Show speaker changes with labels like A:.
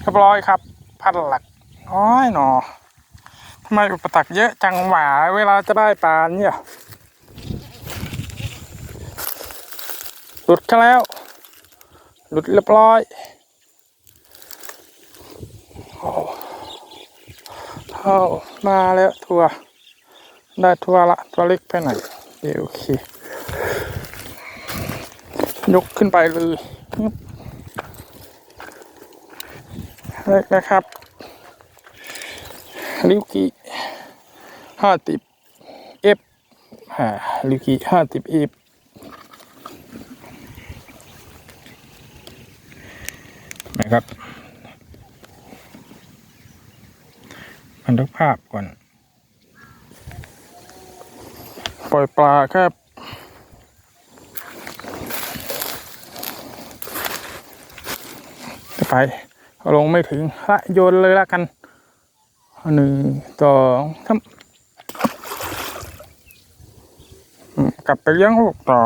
A: เรียบร้อยครับ พันหลักอ้อยหนอทำไมอุปสรรคเยอะจังหวะเวลาจะได้ปลาเนี่ยหลุดกันแล้ว หลุดเรียบร้อยโอ้เข้ามาแล้วทัวได้ทัวละตัวเล็กไปไหนเดี๋ยวโอเคยกขึ้นไปเลย เล็กนะครับลิวกิห้าติบเอฟอ่าลิวกิห้าติบเอฟนะครับบันทึกภาพก่อน ปล่อยปลาครับไป ลงไม่ถึงละโยนเลยละกันหนึ่งสองสามกลับไปเลี้ยงลูกต่อ